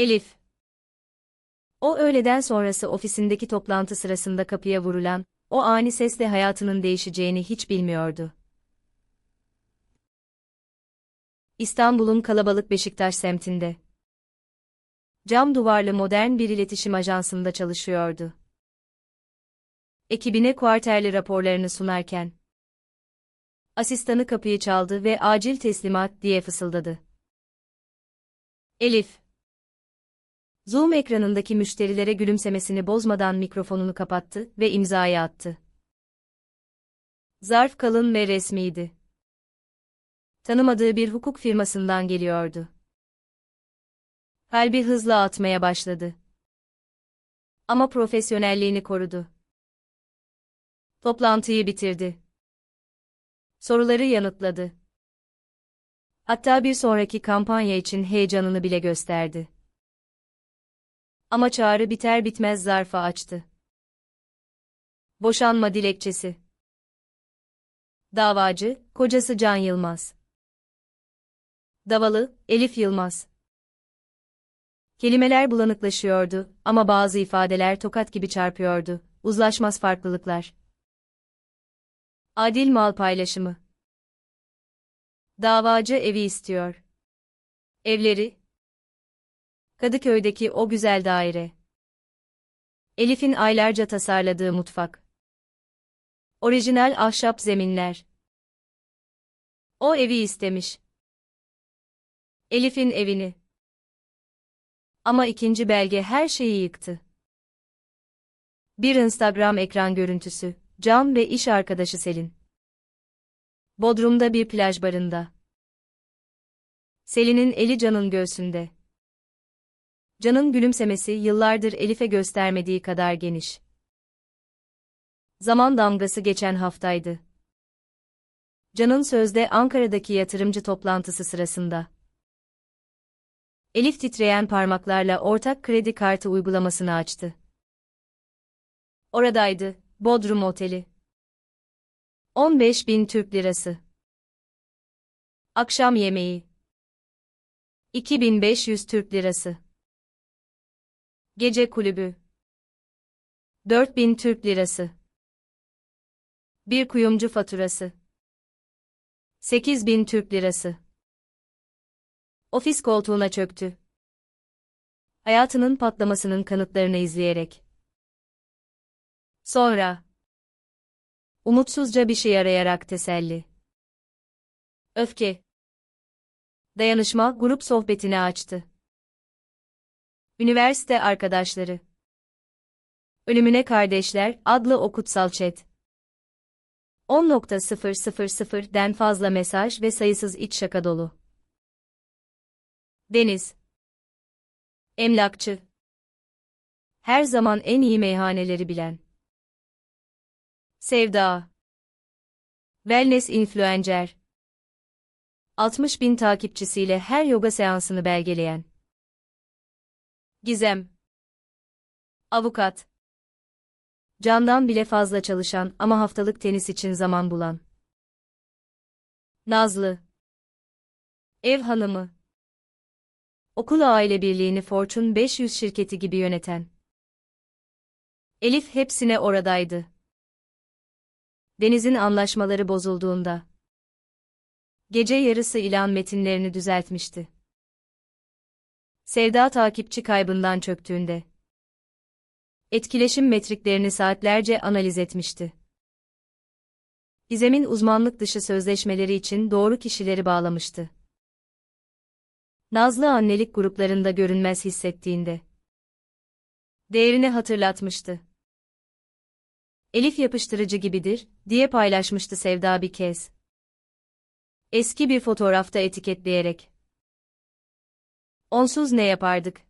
Elif. O öğleden sonrası ofisindeki toplantı sırasında kapıya vurulan, o ani sesle hayatının değişeceğini hiç bilmiyordu. İstanbul'un kalabalık Beşiktaş semtinde. Cam duvarlı modern bir iletişim ajansında çalışıyordu. Ekibine kuarterli raporlarını sunarken, asistanı kapıyı çaldı ve acil teslimat diye fısıldadı. Elif. Zoom ekranındaki müşterilere gülümsemesini bozmadan mikrofonunu kapattı ve imzayı attı. Zarf kalın ve resmiydi. Tanımadığı bir hukuk firmasından geliyordu. Kalbi hızla atmaya başladı. Ama profesyonelliğini korudu. Toplantıyı bitirdi. Soruları yanıtladı. Hatta bir sonraki kampanya için heyecanını bile gösterdi. Ama çağrı biter bitmez zarfı açtı. Boşanma dilekçesi. Davacı, kocası Can Yılmaz. Davalı, Elif Yılmaz. Kelimeler bulanıklaşıyordu ama bazı ifadeler tokat gibi çarpıyordu. Uzlaşmaz farklılıklar. Adil mal paylaşımı. Davacı evi istiyor. Evleri. Kadıköy'deki o güzel daire. Elif'in aylarca tasarladığı mutfak. Orijinal ahşap zeminler. O evi istemiş. Elif'in evini. Ama ikinci belge her şeyi yıktı. Bir Instagram ekran görüntüsü, Can ve iş arkadaşı Selin. Bodrum'da bir plaj barında. Selin'in eli Can'ın göğsünde. Can'ın gülümsemesi yıllardır Elif'e göstermediği kadar geniş. Zaman damgası geçen haftaydı. Can'ın sözde Ankara'daki yatırımcı toplantısı sırasında. Elif titreyen parmaklarla ortak kredi kartı uygulamasını açtı. Oradaydı, Bodrum Oteli. 15 bin Türk Lirası. Akşam yemeği. 2500 Türk Lirası. Gece kulübü. 4000 Türk Lirası. Bir kuyumcu faturası. 8000 Türk Lirası. Ofis koltuğuna çöktü. Hayatının patlamasının kanıtlarını izleyerek. Sonra. Umutsuzca bir şey arayarak teselli. Öfke. Dayanışma grup sohbetini açtı. Üniversite arkadaşları. Ölümüne Kardeşler adlı o kutsal chat. 10.000'den fazla mesaj ve sayısız iç şaka dolu. Deniz. Emlakçı. Her zaman en iyi meyhaneleri bilen. Sevda. Wellness influencer. 60 bin takipçisiyle her yoga seansını belgeleyen. Gizem. Avukat. Candan bile fazla çalışan ama haftalık tenis için zaman bulan. Nazlı. Ev hanımı. Okul aile birliğini Fortune 500 şirketi gibi yöneten. Elif hepsine oradaydı. Deniz'in anlaşmaları bozulduğunda. Gece yarısı ilan metinlerini düzeltmişti. Sevda takipçi kaybından çöktüğünde. Etkileşim metriklerini saatlerce analiz etmişti. Gizem'in uzmanlık dışı sözleşmeleri için doğru kişileri bağlamıştı. Nazlı annelik gruplarında görünmez hissettiğinde. Değerini hatırlatmıştı. Elif yapıştırıcı gibidir, diye paylaşmıştı Sevda bir kez. Eski bir fotoğrafta etiketleyerek. Onsuz ne yapardık?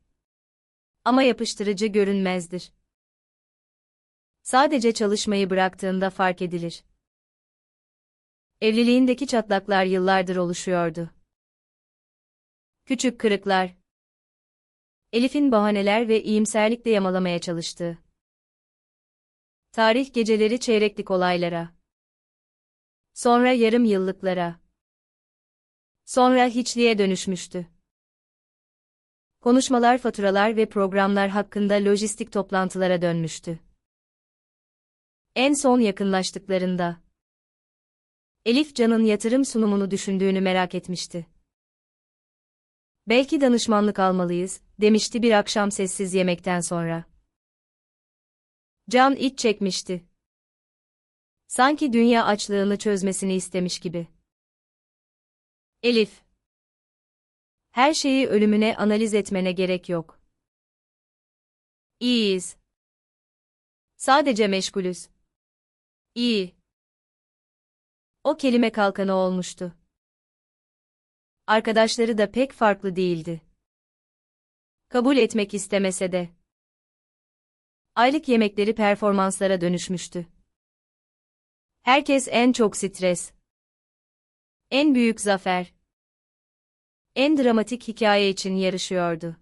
Ama yapıştırıcı görünmezdir. Sadece çalışmayı bıraktığında fark edilir. Evliliğindeki çatlaklar yıllardır oluşuyordu. Küçük kırıklar. Elif'in bahaneler ve iyimserlikle yamalamaya çalıştığı. Tarih geceleri çeyreklik olaylara. Sonra yarım yıllıklara. Sonra hiçliğe dönüşmüştü. Konuşmalar faturalar ve programlar hakkında lojistik toplantılara dönmüştü. En son yakınlaştıklarında Elif Can'ın yatırım sunumunu düşündüğünü merak etmişti. Belki danışmanlık almalıyız, demişti bir akşam sessiz yemekten sonra. Can iç çekmişti. Sanki dünya açlığını çözmesini istemiş gibi. Elif. Her şeyi ölümüne analiz etmene gerek yok. İyiyiz. Sadece meşgulüz. İyi. O kelime kalkanı olmuştu. Arkadaşları da pek farklı değildi. Kabul etmek istemese de. Aylık yemekleri performanslara dönüşmüştü. Herkes en çok stres. En büyük zafer. En dramatik hikaye için yarışıyordu.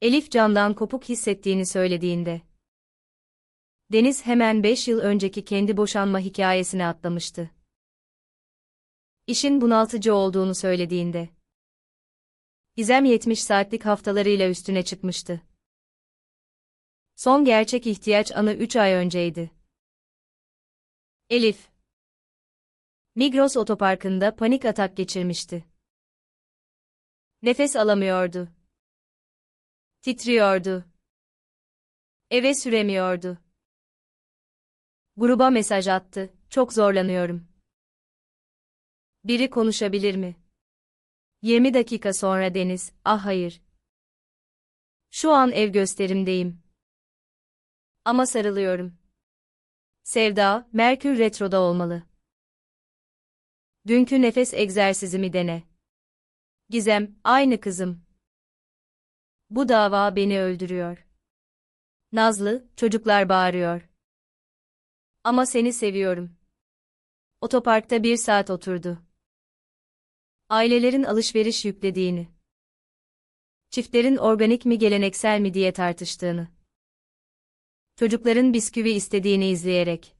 Elif candan kopuk hissettiğini söylediğinde. Deniz hemen 5 yıl önceki kendi boşanma hikayesine atlamıştı. İşin bunaltıcı olduğunu söylediğinde. Gizem 70 saatlik haftalarıyla üstüne çıkmıştı. Son gerçek ihtiyaç anı 3 ay önceydi. Elif. Migros otoparkında panik atak geçirmişti. Nefes alamıyordu. Titriyordu. Eve süremiyordu. Gruba mesaj attı, çok zorlanıyorum. Biri konuşabilir mi? 20 dakika sonra Deniz, ah hayır. Şu an ev gösterimdeyim. Ama sarılıyorum. Sevda, Merkür retroda olmalı. Dünkü nefes egzersizimi dene. Gizem, aynı kızım. Bu dava beni öldürüyor. Nazlı, çocuklar bağırıyor. Ama seni seviyorum. Otoparkta bir saat oturdu. Ailelerin alışveriş yüklediğini. Çiftlerin organik mi geleneksel mi diye tartıştığını. Çocukların bisküvi istediğini izleyerek.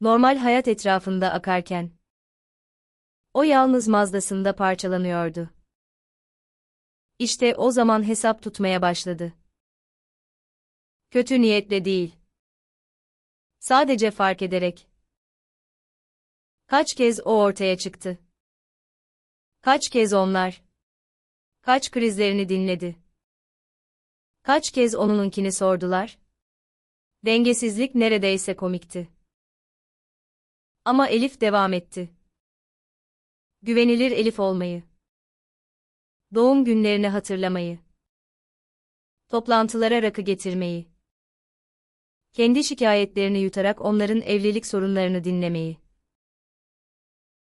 Normal hayat etrafında akarken. O yalnız mazdasında parçalanıyordu. İşte o zaman hesap tutmaya başladı. Kötü niyetle değil. Sadece fark ederek. Kaç kez o ortaya çıktı. Kaç kez onlar. Kaç krizlerini dinledi. Kaç kez onununkini sordular. Dengesizlik neredeyse komikti. Ama Elif devam etti. Güvenilir Elif olmayı. Doğum günlerini hatırlamayı. Toplantılara rakı getirmeyi. Kendi şikayetlerini yutarak onların evlilik sorunlarını dinlemeyi.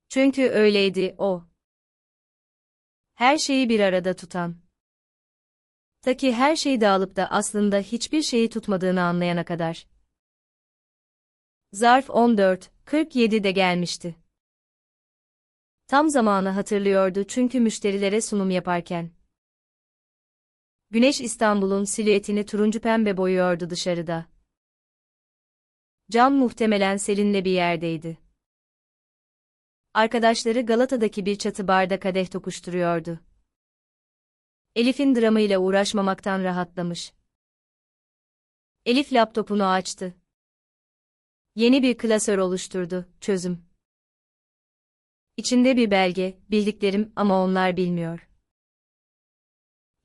Çünkü öyleydi o. Her şeyi bir arada tutan. Ta ki her şey dağılıp da aslında hiçbir şeyi tutmadığını anlayana kadar. Zarf 14, 47'de gelmişti. Tam zamanı hatırlıyordu çünkü müşterilere sunum yaparken. Güneş İstanbul'un silüetini turuncu pembe boyuyordu dışarıda. Can muhtemelen Selin'le bir yerdeydi. Arkadaşları Galata'daki bir çatı barda kadeh tokuşturuyordu. Elif'in dramıyla uğraşmamaktan rahatlamış. Elif laptopunu açtı. Yeni bir klasör oluşturdu, çözüm. İçinde bir belge, bildiklerim ama onlar bilmiyor.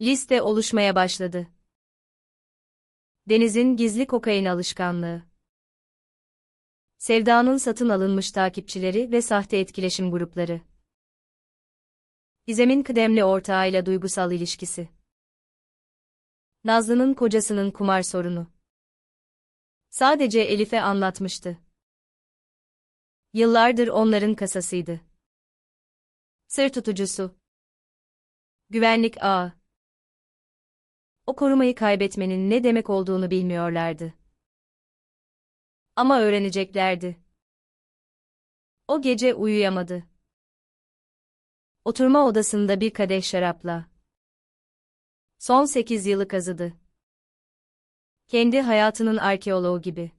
Liste oluşmaya başladı. Deniz'in gizli kokain alışkanlığı. Sevda'nın satın alınmış takipçileri ve sahte etkileşim grupları. Gizem'in kıdemli ortağıyla duygusal ilişkisi. Nazlı'nın kocasının kumar sorunu. Sadece Elif'e anlatmıştı. Yıllardır onların kasasıydı. Sır tutucusu. Güvenlik ağı. O korumayı kaybetmenin ne demek olduğunu bilmiyorlardı. Ama öğreneceklerdi. O gece uyuyamadı. Oturma odasında bir kadeh şarapla. Son sekiz yılı kazıdı. Kendi hayatının arkeoloğu gibi.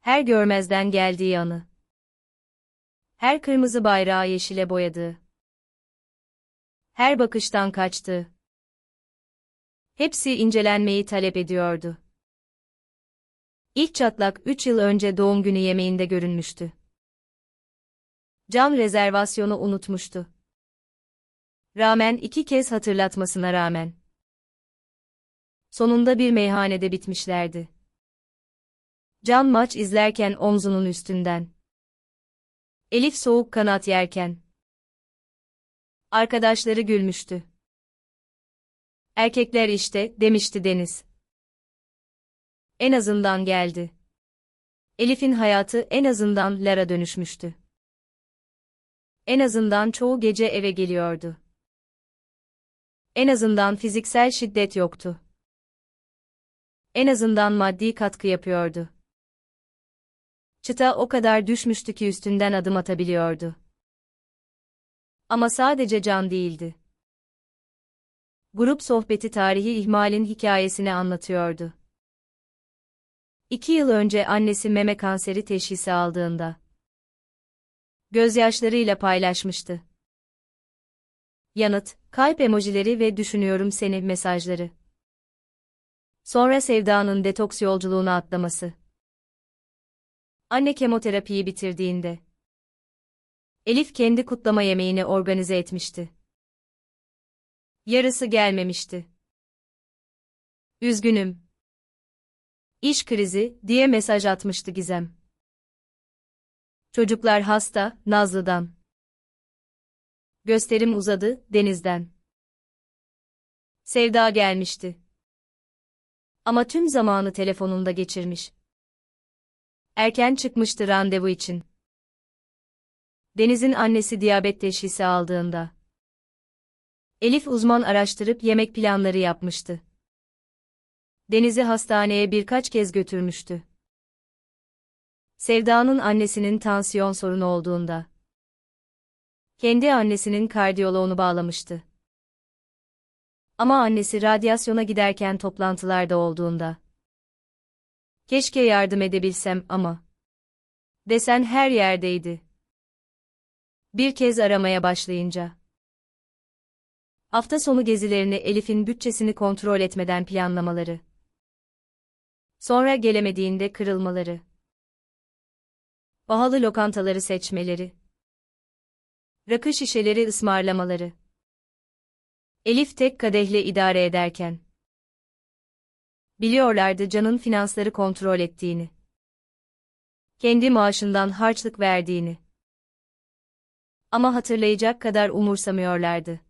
Her görmezden geldiği anı. Her kırmızı bayrağı yeşile boyadığı. Her bakıştan kaçtı. Hepsi incelenmeyi talep ediyordu. İlk çatlak 3 yıl önce doğum günü yemeğinde görünmüştü. Can rezervasyonu unutmuştu. Rağmen iki kez hatırlatmasına rağmen. Sonunda bir meyhanede bitmişlerdi. Can maç izlerken omzunun üstünden. Elif soğuk kanat yerken. Arkadaşları gülmüştü. Erkekler işte, demişti Deniz. En azından geldi. Elif'in hayatı en azından Lara dönüşmüştü. En azından çoğu gece eve geliyordu. En azından fiziksel şiddet yoktu. En azından maddi katkı yapıyordu. Çıta o kadar düşmüştü ki üstünden adım atabiliyordu. Ama sadece can değildi. Grup sohbeti tarihi ihmalin hikayesini anlatıyordu. İki yıl önce annesi meme kanseri teşhisi aldığında gözyaşlarıyla paylaşmıştı. Yanıt, kalp emojileri ve düşünüyorum seni mesajları. Sonra Sevda'nın detoks yolculuğuna atlaması. Anne kemoterapiyi bitirdiğinde. Elif kendi kutlama yemeğini organize etmişti. Yarısı gelmemişti. Üzgünüm. İş krizi diye mesaj atmıştı Gizem. Çocuklar hasta, Nazlı'dan. Gösterim uzadı, Deniz'den. Sevda gelmişti. Ama tüm zamanı telefonunda geçirmiş. Erken çıkmıştı randevu için. Deniz'in annesi diyabet teşhisi aldığında. Elif uzman araştırıp yemek planları yapmıştı. Deniz'i hastaneye birkaç kez götürmüştü. Sevda'nın annesinin tansiyon sorunu olduğunda. Kendi annesinin kardiyoloğunu bağlamıştı. Ama annesi radyasyona giderken toplantılarda olduğunda. Keşke yardım edebilsem ama. Desen her yerdeydi. Bir kez aramaya başlayınca. Hafta sonu gezilerini Elif'in bütçesini kontrol etmeden planlamaları. Sonra gelemediğinde kırılmaları. Pahalı lokantaları seçmeleri. Rakı şişeleri ısmarlamaları. Elif tek kadehle idare ederken. Biliyorlardı Can'ın finansları kontrol ettiğini. Kendi maaşından harçlık verdiğini. Ama hatırlayacak kadar umursamıyorlardı.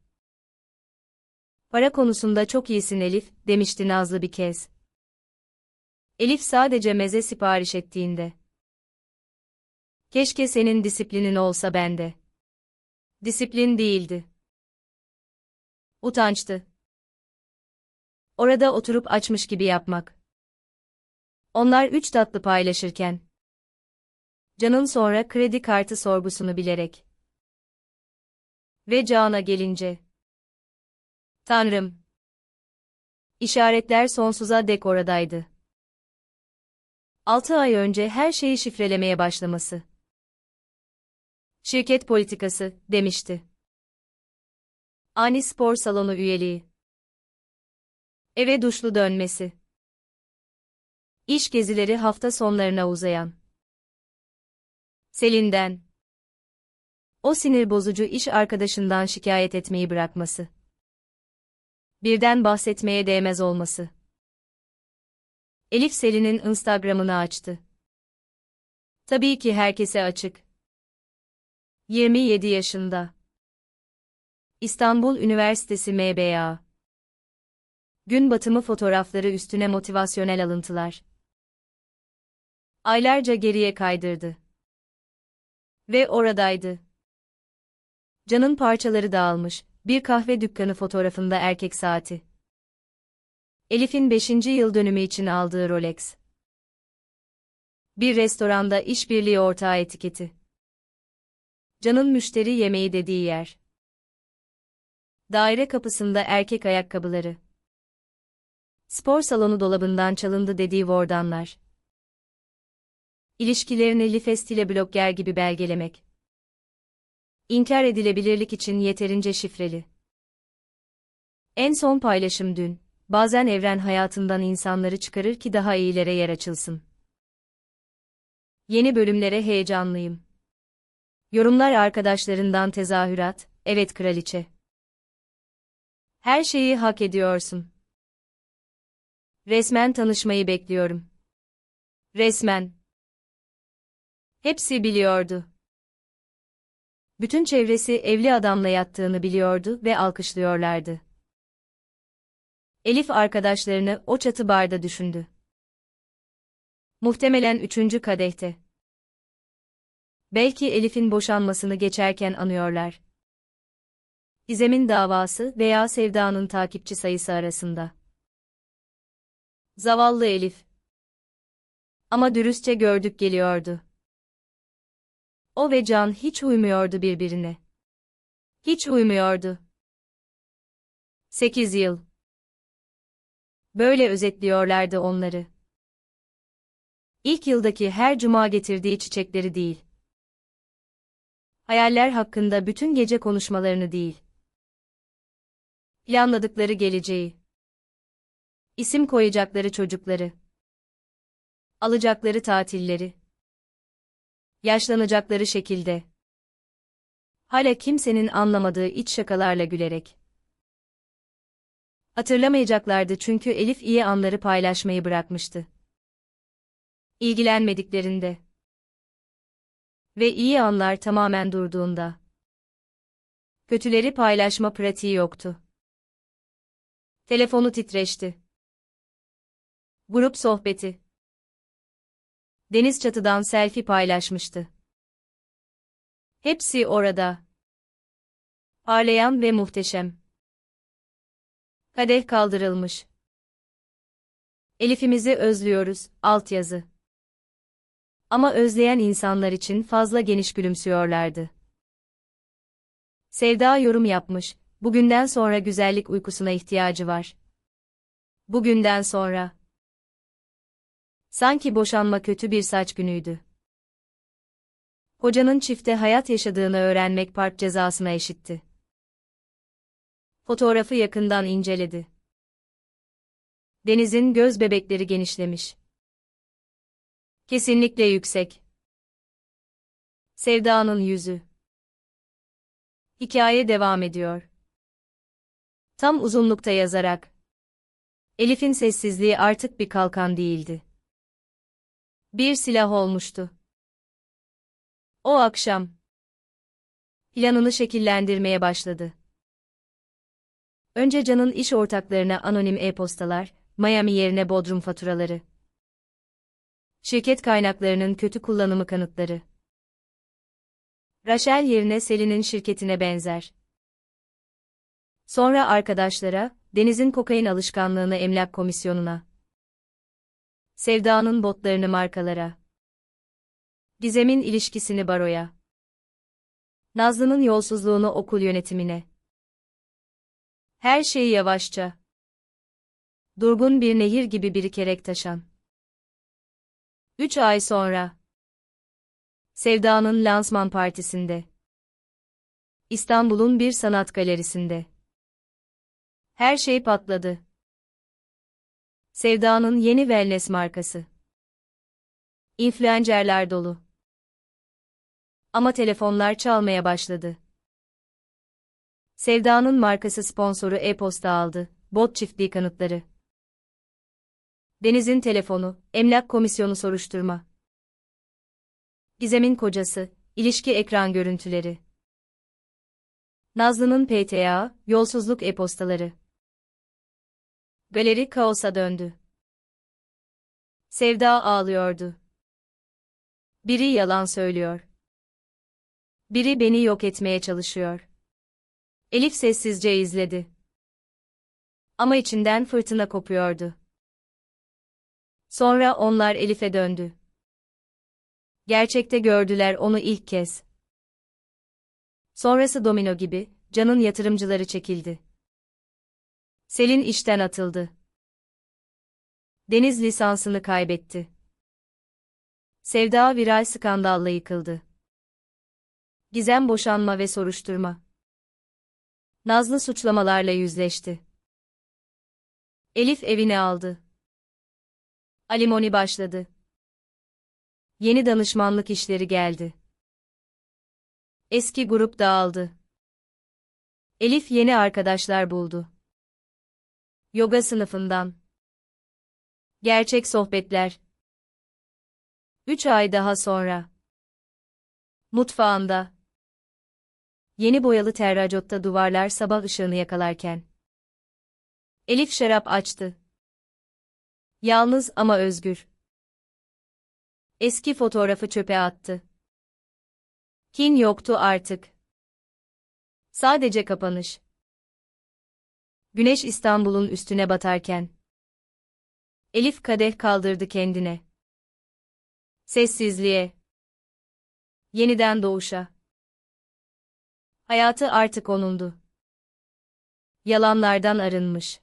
Para konusunda çok iyisin Elif, demişti Nazlı bir kez. Elif sadece meze sipariş ettiğinde. Keşke senin disiplinin olsa bende. Disiplin değildi. Utançtı. Orada oturup açmış gibi yapmak. Onlar üç tatlı paylaşırken. Can'ın sonra kredi kartı sorgusunu bilerek. Ve Can'a gelince. Tanrım. İşaretler sonsuza dek oradaydı. Altı ay önce her şeyi şifrelemeye başlaması. Şirket politikası, demişti. Ani spor salonu üyeliği. Eve duşlu dönmesi. İş gezileri hafta sonlarına uzayan. Selin'den. O sinir bozucu iş arkadaşından şikayet etmeyi bırakması. Birden bahsetmeye değmez olması. Elif Selin'in Instagram'ını açtı. Tabii ki herkese açık. 27 yaşında. İstanbul Üniversitesi MBA. Gün batımı fotoğrafları üstüne motivasyonel alıntılar. Aylarca geriye kaydırdı. Ve oradaydı. Canın parçaları dağılmış, bir kahve dükkanı fotoğrafında erkek saati. Elif'in 5. yıl dönümü için aldığı Rolex. Bir restoranda işbirliği ortağı etiketi. Can'ın müşteri yemeği dediği yer. Daire kapısında erkek ayakkabıları. Spor salonu dolabından çalındı dediği vordanlar. İlişkilerini Lifest ile blogger gibi belgelemek. İnkar edilebilirlik için yeterince şifreli. En son paylaşım dün. Bazen evren hayatından insanları çıkarır ki daha iyilere yer açılsın. Yeni bölümlere heyecanlıyım. Yorumlar arkadaşlarından tezahürat, evet kraliçe. Her şeyi hak ediyorsun. Resmen tanışmayı bekliyorum. Resmen. Hepsi biliyordu. Bütün çevresi evli adamla yattığını biliyordu ve alkışlıyorlardı. Elif arkadaşlarını o çatı barda düşündü. Muhtemelen üçüncü kadehte. Belki Elif'in boşanmasını geçerken anıyorlar. Gizem'in davası veya Sevda'nın takipçi sayısı arasında. Zavallı Elif. Ama dürüstçe gördük geliyordu. O ve Can hiç uymuyordu birbirine. Hiç uymuyordu. Sekiz yıl. Böyle özetliyorlardı onları. İlk yıldaki her cuma getirdiği çiçekleri değil. Hayaller hakkında bütün gece konuşmalarını değil. Planladıkları geleceği. İsim koyacakları çocukları. Alacakları tatilleri. Yaşlanacakları şekilde. Hala kimsenin anlamadığı iç şakalarla gülerek. Hatırlamayacaklardı çünkü Elif iyi anları paylaşmayı bırakmıştı. İlgilenmediklerinde. Ve iyi anlar tamamen durduğunda. Kötüleri paylaşma pratiği yoktu. Telefonu titreşti. Grup sohbeti. Deniz çatıdan selfie paylaşmıştı. Hepsi orada. Parlayan ve muhteşem. Kadeh kaldırılmış. Elif'imizi özlüyoruz, altyazı. Ama özleyen insanlar için fazla geniş gülümsüyorlardı. Sevda yorum yapmış, bugünden sonra güzellik uykusuna ihtiyacı var. Bugünden sonra. Sanki boşanma kötü bir saç günüydü. Hocanın çifte hayat yaşadığını öğrenmek park cezasına eşitti. Fotoğrafı yakından inceledi. Denizin göz bebekleri genişlemiş. Kesinlikle yüksek. Sevda'nın yüzü. Hikaye devam ediyor. Tam uzunlukta yazarak. Elif'in sessizliği artık bir kalkan değildi. Bir silah olmuştu. O akşam planını şekillendirmeye başladı. Önce Can'ın iş ortaklarına anonim e-postalar, Miami yerine Bodrum faturaları. Şirket kaynaklarının kötü kullanımı kanıtları. Rachel yerine Selin'in şirketine benzer. Sonra arkadaşlara, Deniz'in kokain alışkanlığını emlak komisyonuna. Sevda'nın botlarını markalara. Gizem'in ilişkisini baroya. Nazlı'nın yolsuzluğunu okul yönetimine. Her şeyi yavaşça. Durgun bir nehir gibi birikerek taşan. Üç ay sonra. Sevda'nın lansman partisinde. İstanbul'un bir sanat galerisinde. Her şey patladı. Sevda'nın yeni wellness markası. İnfluencerler dolu. Ama telefonlar çalmaya başladı. Sevda'nın markası sponsoru e-posta aldı, bot çiftliği kanıtları. Deniz'in telefonu, emlak komisyonu soruşturma. Gizem'in kocası, ilişki ekran görüntüleri. Nazlı'nın PTA, yolsuzluk e-postaları. Galeri kaosa döndü. Sevda ağlıyordu. Biri yalan söylüyor. Biri beni yok etmeye çalışıyor. Elif sessizce izledi. Ama içinden fırtına kopuyordu. Sonra onlar Elif'e döndü. Gerçekte gördüler onu ilk kez. Sonrası domino gibi, Can'ın yatırımcıları çekildi. Selin işten atıldı. Deniz lisansını kaybetti. Sevda viral skandalla yıkıldı. Gizem boşanma ve soruşturma. Nazlı suçlamalarla yüzleşti. Elif evine aldı. Alimoni başladı. Yeni danışmanlık işleri geldi. Eski grup dağıldı. Elif yeni arkadaşlar buldu. Yoga sınıfından. Gerçek sohbetler. Üç ay daha sonra. Mutfağında. Yeni boyalı terracotta duvarlar sabah ışığını yakalarken. Elif şarap açtı. Yalnız ama özgür. Eski fotoğrafı çöpe attı. Kin yoktu artık. Sadece kapanış. Güneş İstanbul'un üstüne batarken. Elif kadeh kaldırdı kendine. Sessizliğe. Yeniden doğuşa. Hayatı artık onundu. Yalanlardan arınmış.